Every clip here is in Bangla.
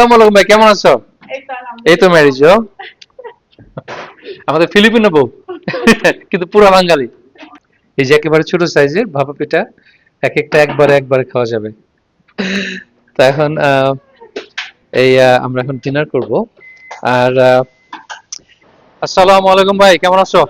আসসালামু কেমন আছো? এই তো ম্যারিজ আমাদের ফিলিপিনো বউ, কিন্তু পুরো বাঙালি। এই যে একেবারে ছোট সাইজের ভাপা পিঠা এক একটা একবারে একবারে খাওয়া যাবে। তা এখন এই আমরা এখন ডিনার করব। আর আসসালামু আলাইকুম ভাই, কেমন আছো?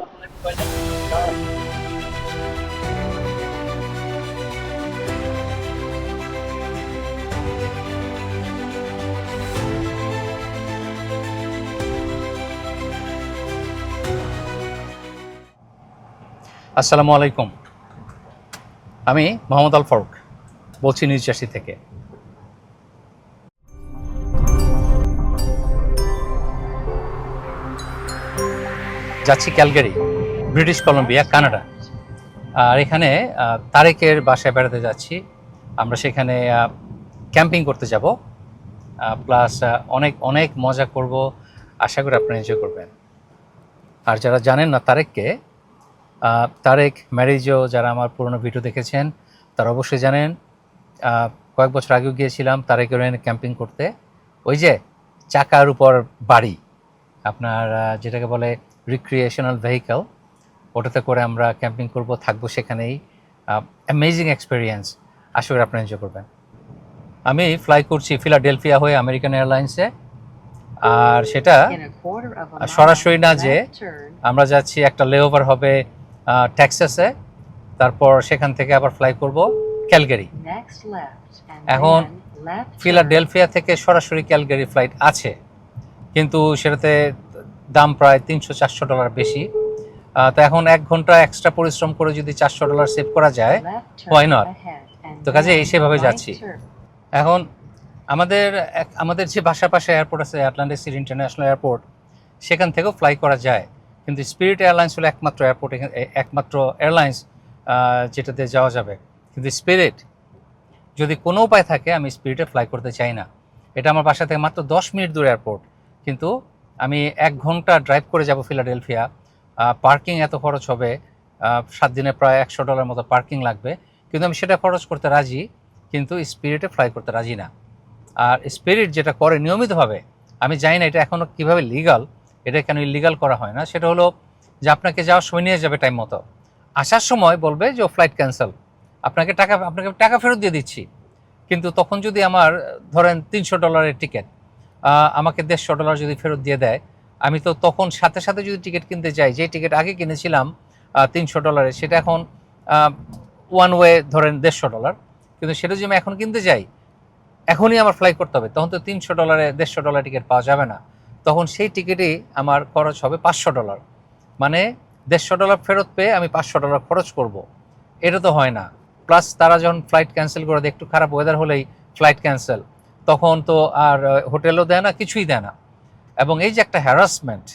আসসালামু আলাইকুম। আমি মোহাম্মদ আল ফারুক, বলছি নিউজ জার্সি থেকে। যাচ্ছি ক্যালগারি, ব্রিটিশ কলম্বিয়া, কানাডা। আর এখানে তারেকের বাসায় বেড়াতে যাচ্ছি। আমরা সেখানে ক্যাম্পিং করতে যাব। প্লাস অনেক অনেক মজা করব। আশা করি আপনারা এনজয় করবেন। আর যারা জানেন না তারেককে তারেক ম্যারিজও যারা আমার পুরনো ভিডিও দেখেছেন তারা অবশ্যই জানেন কয়েক বছর আগেও গিয়েছিলাম তারেক ক্যাম্পিং করতে। ওই যে চাকার উপর বাড়ি আপনার যেটাকে বলে রিক্রিয়েশনাল ভেহিকল ওটাতে করে আমরা ক্যাম্পিং করব থাকব সেখানেই। অ্যামেজিং এক্সপিরিয়েন্স আশা করি আপনারা এনজয় করবেন। আমি ফ্লাই করছি ফিলাডেলফিয়া হয়ে আমেরিকান এয়ারলাইন্সে আর সেটা সরাসরি না যে আমরা যাচ্ছি একটা লেওভার হবে টেক্সাসে তারপর সেখান থেকে আবার ফ্লাই করব ক্যালগারি এখন ফিলাডেলফিয়া থেকে সরাসরি ক্যালগারি ফ্লাইট আছে। কিন্তু সেটাতে দাম প্রায় তিনশো চারশো ডলার বেশি। তো এখন এক ঘণ্টা এক্সট্রা পরিশ্রম করে যদি চারশো ডলার সেভ করা যায় why not? তো কাজে এই সেভাবে যাচ্ছি। এখন আমাদের আমাদের যে বাসার পাশে এয়ারপোর্ট আছে আটলান্টিক সিটি ইন্টারন্যাশনাল এয়ারপোর্ট সেখান থেকেও ফ্লাই করা যায়। কিন্তু স্পিরিট এয়ারলাইন্স হলো একমাত্র এয়ারপোর্ট একমাত্র এয়ারলাইন্স যেটাতে যাওয়া যাবে। কিন্তু স্পিরিট যদি কোনো উপায় থাকে, আমি স্পিরিটে ফ্লাই করতে চাই না। এটা আমার বাসা থেকে মাত্র দশ মিনিট দূর এয়ারপোর্ট কিন্তু আমি এক ঘণ্টা ড্রাইভ করে যাব ফিলাডেলফিয়া পার্কিং এত খরচ হবে। সাত দিনে প্রায় একশো ডলার মতো পার্কিং লাগবে। কিন্তু আমি সেটা খরচ করতে রাজি, কিন্তু স্পিরিটে ফ্লাই করতে রাজি না। আর স্পিরিট যেটা করে নিয়মিতভাবে, আমি জানি না এটা এখনও কীভাবে লিগাল এটা কেন ইলিগাল করা হয় না? সেটা হলো যে আপনাকে যাওয়ার সময় নিয়ে যাবে টাইম মতো। আসার সময় বলবে যে ফ্লাইট ক্যান্সেল আপনাকে টাকা আপনাকে টাকা ফেরত দিয়ে দিচ্ছি। কিন্তু তখন যদি আমার, ধরেন, তিনশো ডলারের টিকিট আমাকে দেড়শো ডলার যদি ফেরত দিয়ে দেয়, আমি তো তখন সাথে সাথে যদি টিকিট কিনতে যাই যে টিকিট আগে কিনেছিলাম তিনশো ডলারে সেটা এখন ওয়ান ওয়ে ধরেন, দেড়শো ডলার কিন্তু সেটা যদি আমি এখন কিনতে যাই, এখনই আমার ফ্লাই করতে হবে। তখন তো তিনশো ডলারে দেড়শো ডলার টিকিট পাওয়া যাবে না। তখন সেই টিকিটই আমার খরচ হবে পাঁচশো ডলার। মানে দেড়শো ডলার ফেরত পেয়ে আমি পাঁচশো ডলার খরচ করব। এটা তো হয় না। প্লাস তারা যখন ফ্লাইট ক্যান্সেল করে দেয়, একটু খারাপ ওয়েদার হলেই ফ্লাইট ক্যান্সেল তখন তো আর হোটেলও দেয় না, কিছুই দেয় না। এবং এই যে একটা হ্যারাসমেন্ট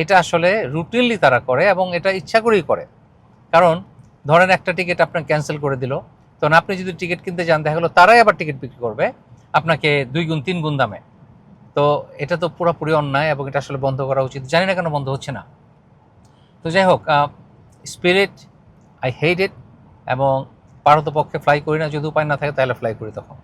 এটা আসলে রুটিনলি তারা করে এবং এটা ইচ্ছা করেই করে। কারণ ধরেন একটা টিকিট আপনার ক্যান্সেল করে দিল, তখন আপনি যদি টিকিট কিনতে যান, দেখা গেলো তারাই আবার টিকিট বিক্রি করবে। আপনাকে দুই গুণ, তিন গুণ দামে। তো এটা তো পুরোপুরি অন্যায় এবং এটা আসলে বন্ধ করা উচিত। জানি না কেন বন্ধ হচ্ছে না। তো যাই হোক স্পিরিট আই হেট ইট এবং পারতপক্ষে ফ্লাই করি না, যদি উপায় না থাকে তাহলে ফ্লাই করি তখন।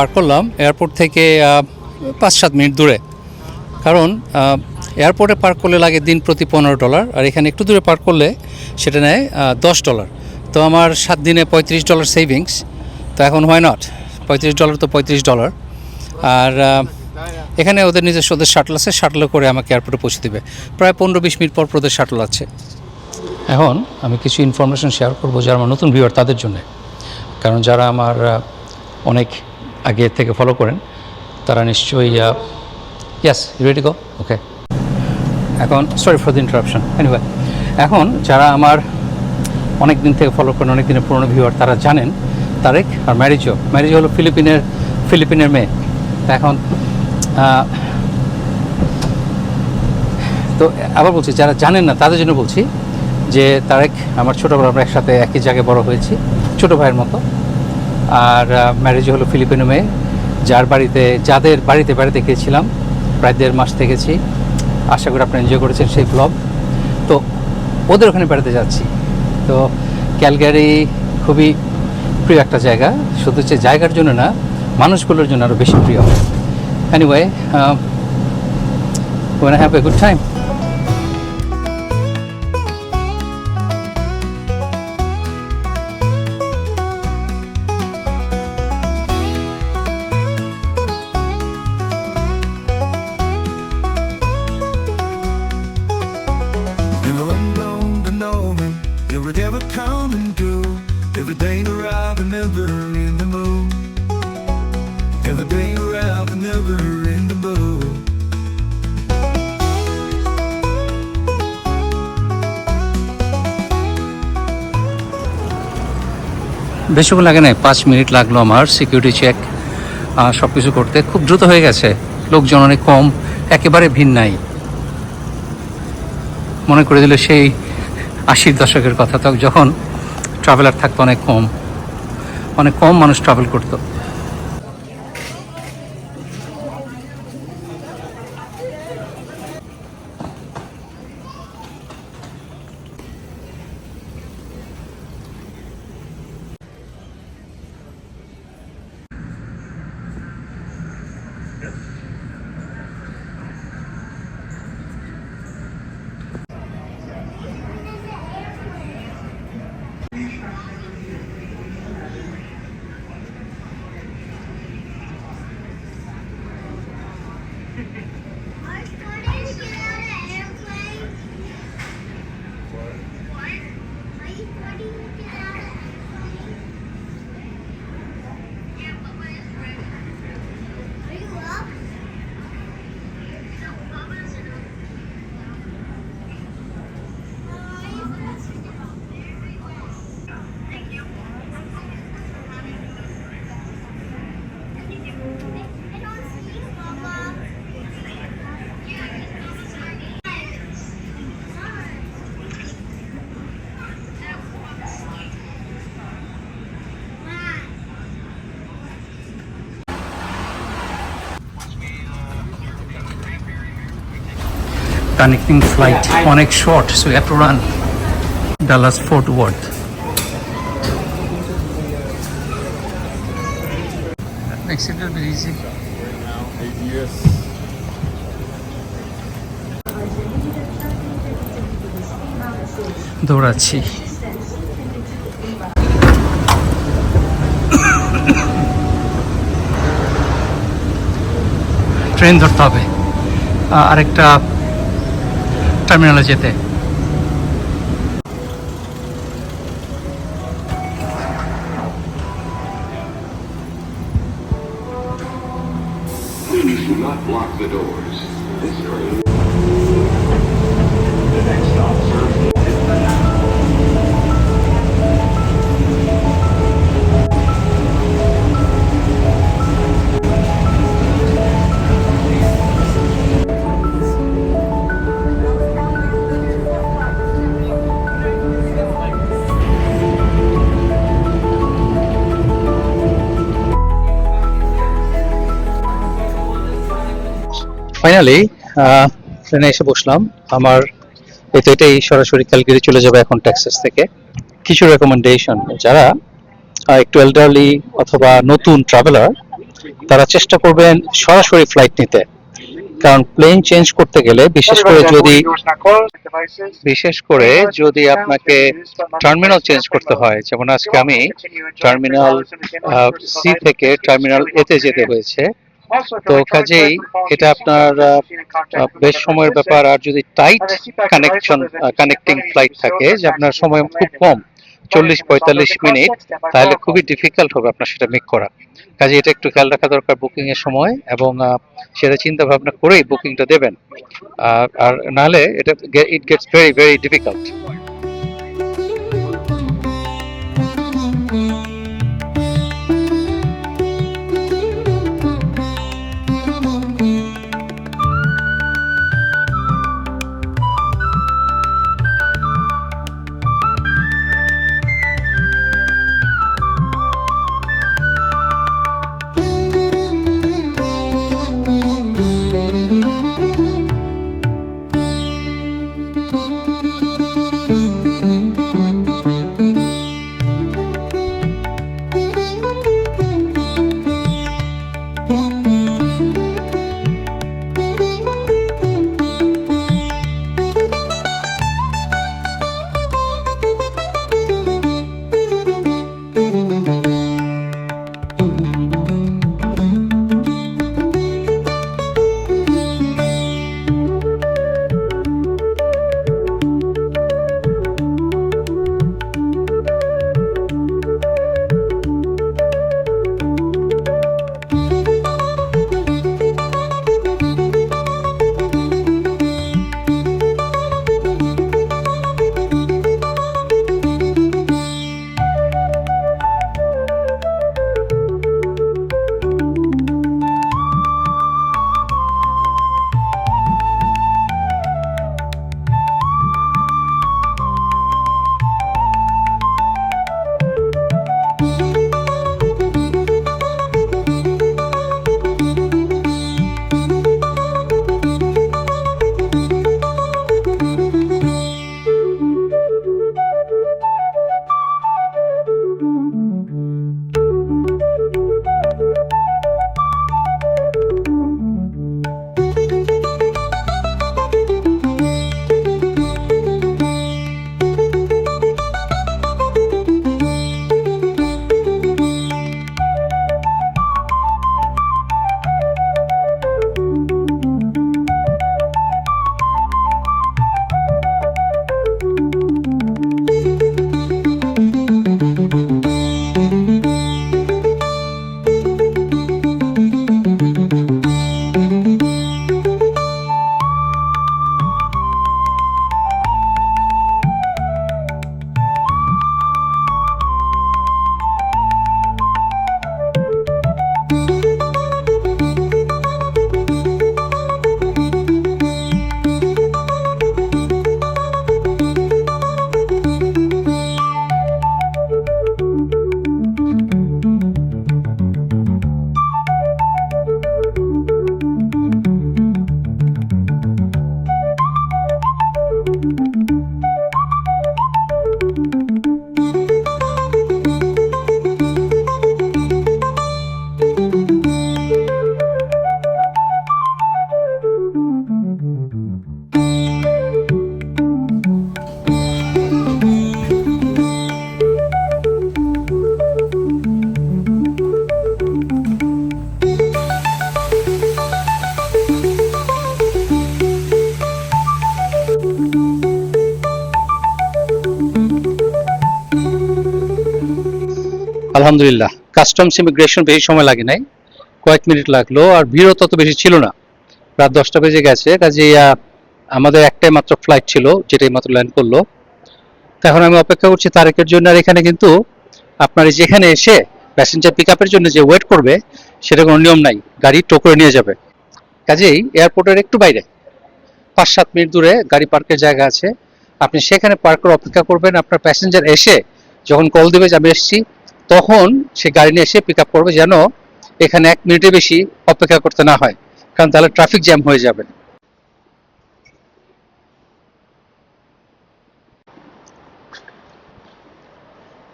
পার্ক করলাম এয়ারপোর্ট থেকে পাঁচ সাত মিনিট দূরে। কারণ এয়ারপোর্টে পার্ক করলে লাগে দিন প্রতি পনেরো ডলার, আর এখানে একটু দূরে পার্ক করলে সেটা নেয় দশ ডলার। তো আমার সাত দিনে পঁয়ত্রিশ ডলার সেভিংস তো এখন হয় নট পঁয়ত্রিশ ডলার তো পঁয়ত্রিশ ডলার। আর এখানে ওদের নিজস্ব ওদের শাটল আছে শাটলে করে আমাকে এয়ারপোর্টে পৌঁছে দেবে। প্রায় পনেরো বিশ মিনিট পর পর ওদের শাটল আছে। এখন আমি কিছু ইনফরমেশন শেয়ার করব যারা আমার নতুন ভিউয়ার তাদের জন্য। কারণ যারা আমার অনেক আগে থেকে ফলো করেন, তারা নিশ্চয়ই ইয়াস রেডি গো ওকে এখন sorry for the interruption anyway এখন যারা আমার অনেক দিন থেকে ফলো করেন অনেক দিনের পুরনো ভিউয়ার তারা জানেন তারেক আর ম্যারিজও ম্যারিজ হলো ফিলিপিনের ফিলিপিনের মেয়ে। এখন তো আবার বলছি, যারা জানেন না, তাদের জন্য বলছি যে তারেক, আমার ছোটোবেলা আমরা একসাথে একই জায়গায় বড় হয়েছি, ছোটো ভাইয়ের মতো। আর ম্যারেজ হলো ফিলিপিনো মেয়ে, যার বাড়িতে, যাদের বাড়িতে বাড়িতে গিয়েছিলাম, প্রায় দেড় মাস থেকেছি। আশা করি আপনারা এনজয় করেছেন সেই ব্লগ তো ওদের ওখানে বেড়াতে যাচ্ছি। তো ক্যালগারি খুবই প্রিয় একটা জায়গা। শুধু যে জায়গার জন্য না, মানুষগুলোর জন্য আরও বেশি প্রিয়। Anyway when I have a good বেশিক্ষণ লাগে নাই, পাঁচ মিনিট লাগল আমার সিকিউরিটি চেক সব কিছু করতে। খুব দ্রুত হয়ে গেছে, লোকজন অনেক কম, একেবারে ভিড় নাই। মনে করে দিল সেই আশির দশকের কথা তো যখন ট্রাভেলার থাকতো অনেক কম অনেক কম মানুষ ট্রাভেল করতো। কানেক্টিং ফ্লাইট অনেক short so have to run Dallas Fort Worth Makes it a little bit easy. দৌড়াচ্ছি। Train ধরতে হবে। আরেকটা টার্মিনালে যেতে ফাইনালি ট্রেনে এসে বসলাম। আমার এই তো এটাই সরাসরি ক্যালগেরি চলে যাবে এখন টেক্সাস থেকে। কিছু রেকমেন্ডেশন যারা একটু এল্ডারলি অথবা নতুন ট্রাভেলার তারা চেষ্টা করবেন সরাসরি ফ্লাইট নিতে। কারণ প্লেন চেঞ্জ করতে গেলে বিশেষ করে যদি বিশেষ করে যদি আপনাকে টার্মিনাল চেঞ্জ করতে হয়, যেমন আজকে আমি টার্মিনাল সি থেকে টার্মিনাল এতে যেতে হয়েছে। তো কাজেই এটা আপনার বেশ সময়ের ব্যাপার। আর যদি টাইট কানেকশন কানেক্টিং ফ্লাইট থাকে যে আপনার সময় খুব কম চল্লিশ পঁয়তাল্লিশ মিনিট তাহলে খুবই ডিফিকাল্ট হবে আপনার সেটা মেক করা। কাজে এটা একটু খেয়াল রাখা দরকার বুকিং এর সময় এবং সেটা চিন্তা ভাবনা করেই বুকিংটা দেবেন। আর আর নাহলে এটা it gets very very difficult আলহামদুলিল্লাহ। কাস্টমস ইমিগ্রেশন বেশি সময় লাগে নাই। কয়েক মিনিট লাগল আর ভিড়ও তত বেশি ছিল না। রাত দশটা বেজে গেছে কাজে আমাদের একটাই মাত্র ফ্লাইট ছিল, যেটাই মাত্র ল্যান্ড করল। তো এখন আমি অপেক্ষা করছি তারেকের জন্য, আর এখানে কিন্তু আপনার যেখানে এসে প্যাসেঞ্জার পিক আপের জন্য যে ওয়েট করবে, সেটা কোনো নিয়ম নাই। গাড়ি টো করে নিয়ে যাবে। কাজেই এয়ারপোর্টের একটু বাইরে। পাঁচ সাত মিনিট দূরে গাড়ি পার্কের জায়গা আছে। আপনি সেখানে পার্ক করে অপেক্ষা করবেন। আপনার প্যাসেঞ্জার এসে যখন কল দেবে যে আমি এসেছি তখন সে গাড়ি নিয়ে এসে পিক আপ করবে যেন এখানে এক মিনিটের বেশি অপেক্ষা করতে না হয়, কারণ তাহলে ট্রাফিক জ্যাম হয়ে যাবে।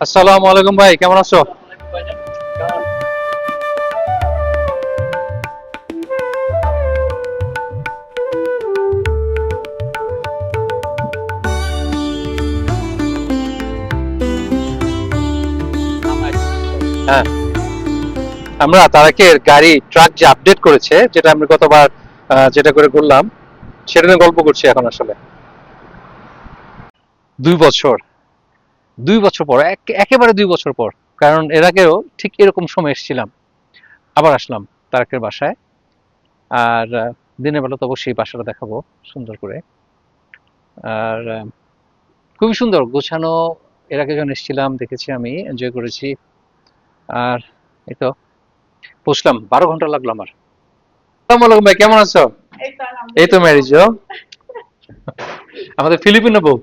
আসসালামু আলাইকুম ভাই, কেমন আছো? হ্যাঁ। আমরা তারাকের গাড়ি ট্রাক যে আপডেট করেছে, যেটা আমরা গতবার যেটা করে করলাম সেটা নিয়ে গল্প করছি এখন আসলে। দুই বছর। দুই বছর পর একেবারে দুই বছর পর, কারণ এর আগেও ঠিক এরকম সময় এসেছিলাম। আবার আসলাম তারাকের বাসায়। আর দিনের বেলা তো অবশ্যই বাসাটা দেখাবো, সুন্দর করে। আর খুবই সুন্দর, গোছানো। এর আগে যখন এসেছিলাম, দেখেছি আমি এনজয় করেছি। আর এই তো পৌঁছলাম বারো ঘণ্টা লাগল আমার। আসসালামু ভাই কেমন আছো? এই তো ম্যারিজ আমাদের ফিলিপিনো বউ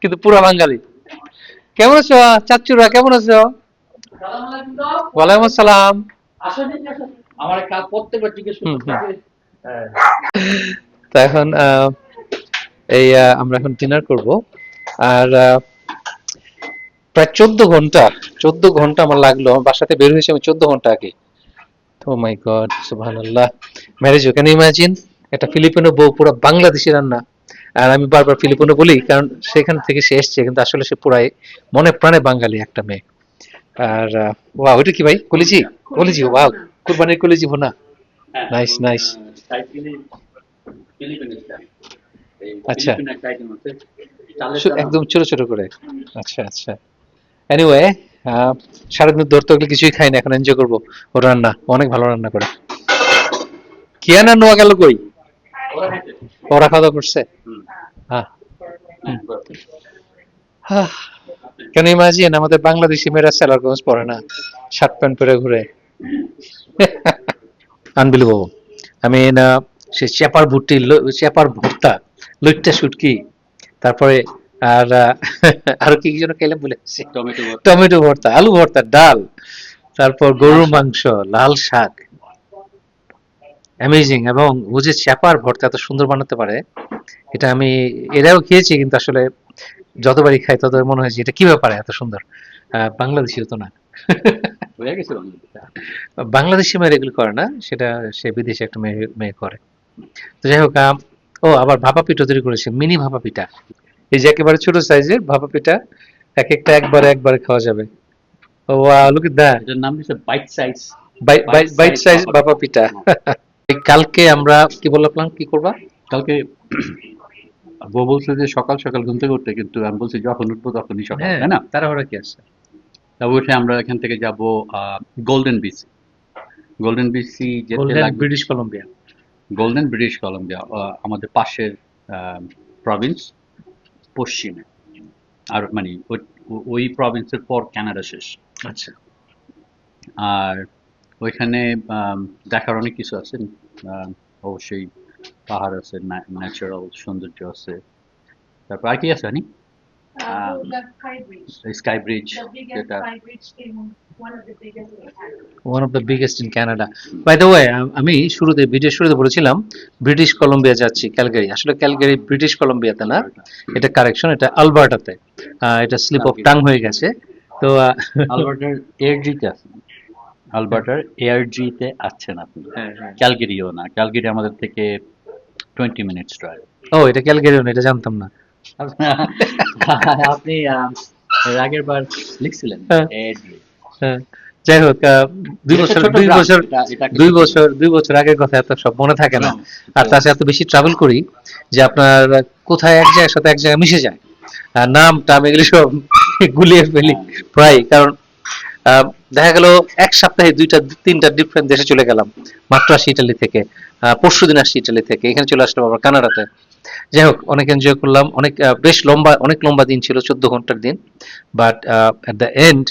কিন্তু পুরা বাঙালি। কেমন আছো চাচুরা কেমন আছো? ওয়ালাইকুম আসসালাম। আমার প্রত্যেকবার জিজ্ঞেস। তো এখন আহ, এই আমরা এখন ডিনার করব। আর প্রায় চোদ্দ ঘণ্টা চোদ্দ ঘণ্টা আমার লাগল। আমার বাসাতে বের হয়েছে আমি চোদ্দ ঘণ্টা আগে। ও মাই গড সুবহানাল্লাহ। ম্যারেজ ও ক্যান ইমাজিন একটা ফিলিপিনো বউ পুরো বাংলাদেশি রান্না। আর আমি বারবার ফিলিপিনো বলি কারণ সেখান থেকে সে এসছে কিন্তু আসলে সে পুরাই মনে প্রাণে বাঙালি একটা মেয়ে। আর ওয়া ওইটা কি ভাই? কলেজি? কলেজি ওয়াও কুরবানির কলেজি ভোনা নাইস নাইস আচ্ছা। একদম ছোট ছোট করে। আচ্ছা আচ্ছা। এনিওয়ে সারাদিন ধরতে কিছুই খাই না, এখন এনজয় করব। রান্না অনেক ভালো রান্না করে। নোয়া গেল কই? ওরা খাওয়া করছে? কেন ইমাজিন আমাদের বাংলাদেশি মেয়েরা সেলার গঞ্জ পরে না, শার্ট প্যান্ট পরে ঘুরে। আনবিলিভেবল। আমি না, সে চেপার ভুট্টি চেপার ভুট্টা, লইট্টা শুটকি, তারপরে আর আরও কি কি যেন খেলাম বলে? টমেটো ভর্তা। আলু ভর্তা ডাল তারপর গরুর মাংস লাল শাক। অ্যামেজিং এবং ও যে চ্যাপার ভর্তা এত সুন্দর বানাতে পারে এটা আমি এরাও খেয়েছি কিন্তু আসলে যতবারই খাই ততবার মনে হয় যে এটা কীভাবে পারে এত সুন্দর। বাংলাদেশি হতো না। বাংলাদেশি। মেয়ে এগুলো করে না সেটা সে বিদেশে একটা মেয়ে মেয়ে করে। তো যাই হোক ও আবার ভাপা পিঠা তৈরি করেছে মিনি ভাপা পিঠা। এই যে একেবারে ছোট সাইজের ভাপা পিঠা এক একটা একবারে একবারে খাওয়া যাবে। ও লুক এট দ্যাট এটার নাম দিচ্ছে বাইট সাইজ বাইট সাইজ ভাপা পিঠা। কালকে আমরা কি বললাম? কি করবা? কালকে বউ বলছে যে সকাল সকাল ঘুম থেকে উঠতে কিন্তু আমি বলছি যখন উঠবো তখনই সকাল হ্যাঁ তাই না? তাড়াহুড়া কি আছে? উঠে আমরা এখান থেকে যাব গোল্ডেন বিচি গোল্ডেন বিচি যেতে গোল্ডেন লাগবে। British Columbia golden British Columbia আমাদের পাশের প্রভিন্স পশ্চিমে। আর মানে ওই- ওই প্রভিন্সের পর কানাডা শেষ। আচ্ছা। আর ওইখানে দেখার অনেক কিছু আছে। অবশ্যই পাহাড় আছে ন্যাচারাল সৌন্দর্য আছে। তারপর আর কি আছে জানি স্কাই ব্রিজ যেটা Sky Bridge in one of the biggest in Canada. One of the biggest in Canada by the way আমি শুরুতে ভিডিও শুরুতে বলেছিলাম ব্রিটিশ কলম্বিয়া যাচ্ছি ক্যালগারি। আসলে ক্যালগারি ব্রিটিশ কলম্বিয়াতে না এটা কারেকশন এটা আলবার্টাতে। এটা স্লিপ অফ টাং হয়ে গেছে। তো আলবার্টার এয়ার জিতে আছেন আলবার্টার এয়ার জিতে আছেন আপনি। হ্যাঁ, হ্যাঁ। ক্যালগেরিও না। ক্যালগেরি আমাদের থেকে টোয়েন্টি মিনিটস ড্রাইভ ও এটা ক্যালগারিও না এটা জানতাম না। আপনি আগের বার লিখছিলেন? হ্যাঁ। হ্যাঁ, যাই হোক দুই বছর দুই বছর দুই বছর দুই বছর আগের কথা এত সব মনে থাকে না। আর তাছাড়া এত বেশি ট্রাভেল করি যে আপনার কোথায় এক জায়গার সাথে এক জায়গায় মিশে যায়। আর নাম টাম এগুলি সব গুলিয়ে ফেলি প্রায় কারণ দেখা গেল এক সপ্তাহে দুইটা তিনটা ডিফারেন্ট দেশে চলে গেলাম। মাত্র আসি ইটালি থেকে পরশু দিন আসছি ইটালি থেকে। এখানে চলে আসলাম আবার কানাডাতে। যাই হোক অনেক এনজয় করলাম। অনেক বেশ লম্বা অনেক লম্বা দিন ছিল চোদ্দ ঘণ্টার দিন। বাট এট দ্য এন্ড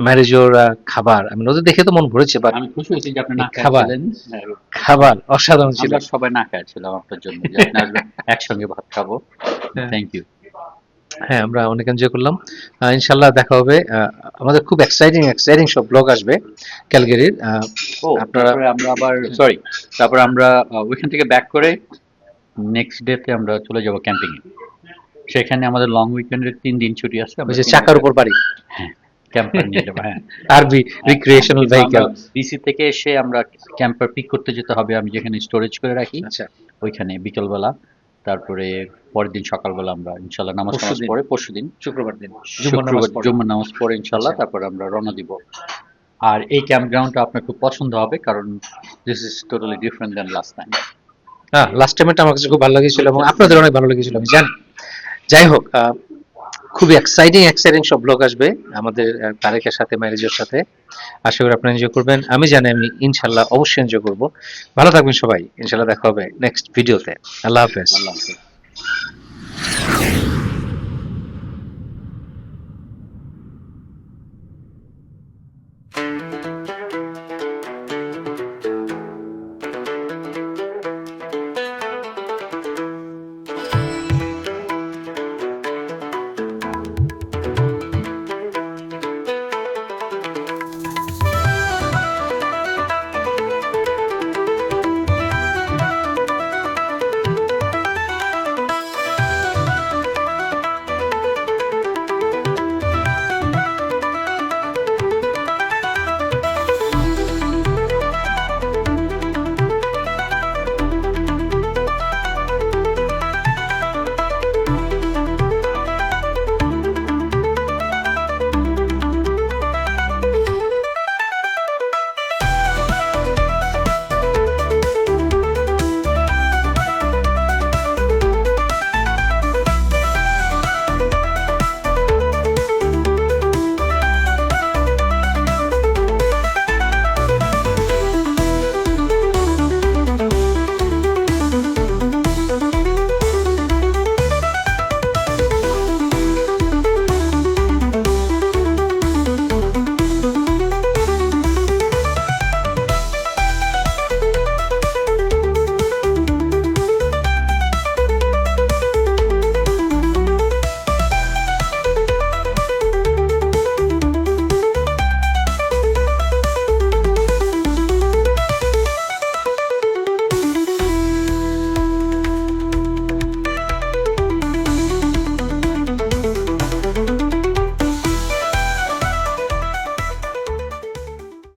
ম্যারেজের খাবার। আমি ওদের দেখে তো মন ভরেছে বাট আমি খুশি হয়েছি যে আপনি না খাবার। হ্যাঁ, খাবার অসাধারণ ছিল। সবাই না খাচ্ছিলাম আপনার জন্য। যে আপনি একসঙ্গে ভাত খাব। হ্যাঁ। থ্যাংক ইউ হ্যাঁ আমরা অনেক এনজয় করলাম। ইনশাল্লাহ দেখা হবে। আমাদের খুব এক্সাইটিং এক্সাইটিং সব ব্লগ আসবে ক্যালগেরির। আপনারা- আমরা আবার সরি তারপর আমরা ওইখান থেকে ব্যাক করে নেক্সট ডেতে আমরা চলে যাব ক্যাম্পিং এ সেখানে আমাদের লং উইকেন্ডের তিন দিন ছুটি আছে। ওই যে চাকার উপর বাড়ি। ক্যাম্পার নিয়ে যাব হ্যাঁ। আরবি রিক্রিয়েশনাল ভেহিকেল বিসি থেকে এসে আমরা ক্যাম্পার পিক করতে যেতে হবে আমি যেখানে স্টোরেজ করে রাখি আচ্ছা। ওইখানে বিকেলবেলা। তারপরে পরের দিন সকালবেলা আমরা ইনশাল্লাহ নামাজ? পড়ে পরশু দিন। শুক্রবার দিন। জুম্মার নামাজ শুক্রবার পড়ে। নামাজ পড়ে ইনশাল্লাহ আচ্ছা। তারপরে আমরা রওনা দিব। আর এই ক্যাম্প গ্রাউন্ডটা আপনার খুব পছন্দ হবে কারণ this is totally different then last time হ্যাঁ লাস্ট টাইমটা আমার কাছে খুব ভালো লেগেছিল এবং আপনাদের অনেক ভালো লেগেছিল আমি জানি। যাই হোক খুবই এক্সাইটিং এক্সাইটিং সব ব্লগ আসবে আমাদের তারেকের সাথে ম্যারেজের সাথে। আশা করি আপনারা এনজয় করবেন। আমি জানি আমি ইনশাল্লাহ অবশ্যই এনজয় করব। ভালো থাকবেন সবাই। ইনশাল্লাহ দেখা হবে নেক্সট ভিডিওতে আল্লাহ হাফেজ। আল্লাহ হাফেজ।